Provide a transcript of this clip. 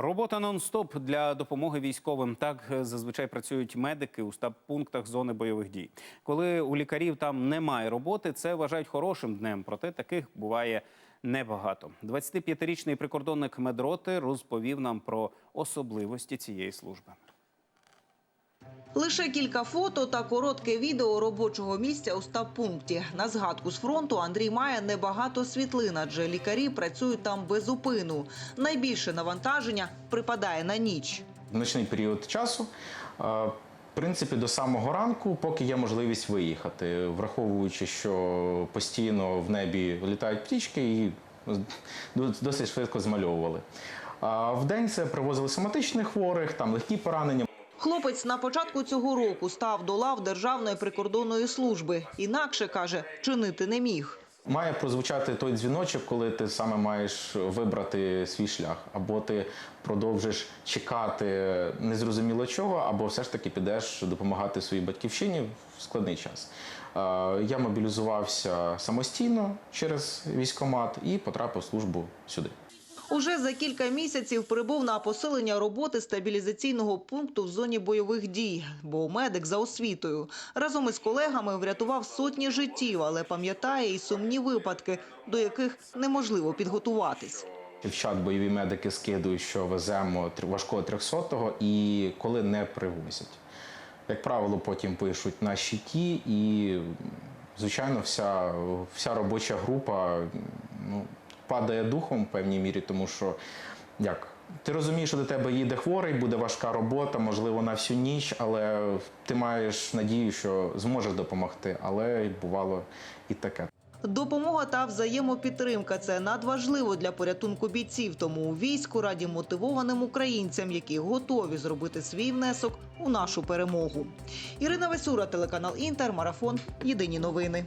Робота нон-стоп для допомоги військовим. Так е, зазвичай працюють медики у стаб-пунктах зони бойових дій. Коли у лікарів там немає роботи, це вважають хорошим днем. Проте таких буває небагато. 25-річний прикордонник медроти розповів нам про особливості цієї служби. Лише кілька фото та коротке відео робочого місця у стаб-пункті. На згадку з фронту Андрій має небагато світлин, адже лікарі працюють там без упину. Найбільше навантаження припадає на ніч. ночний період часу. В принципі, до самого ранку, поки є можливість виїхати, враховуючи, що постійно в небі літають птічки і досить швидко змальовували. А в день це привозили соматичних хворих, там легкі поранення. Хлопець на початку цього року став до лав Державної прикордонної служби. Інакше, каже, чинити не міг. Має прозвучати той дзвіночок, коли ти саме маєш вибрати свій шлях, або ти продовжиш чекати незрозуміло чого, або все ж таки підеш допомагати своїй батьківщині в складний час. Я мобілізувався самостійно через військкомат і потрапив службу сюди. Уже за кілька місяців прибув на посилення роботи стабілізаційного пункту в зоні бойових дій, бо медик за освітою. Разом із колегами врятував сотні життів, але пам'ятає і сумні випадки, до яких неможливо підготуватись. Дівчат бойові медики скидують, що веземо важкого 300-го і коли не привозять. Як правило, потім пишуть на щиті, і, звичайно, вся, вся робоча група ну, падає духом в певній мірі, тому що як. Ти розумієш, що до тебе їде хворий, буде важка робота, можливо, на всю ніч, але ти маєш надію, що зможеш допомогти. Але бувало і таке. Допомога та взаємопідтримка це надважливо для порятунку бійців. Тому у війську раді мотивованим українцям, які готові зробити свій внесок у нашу перемогу. Ірина Весюра, телеканал Інтер, марафон. Єдині новини.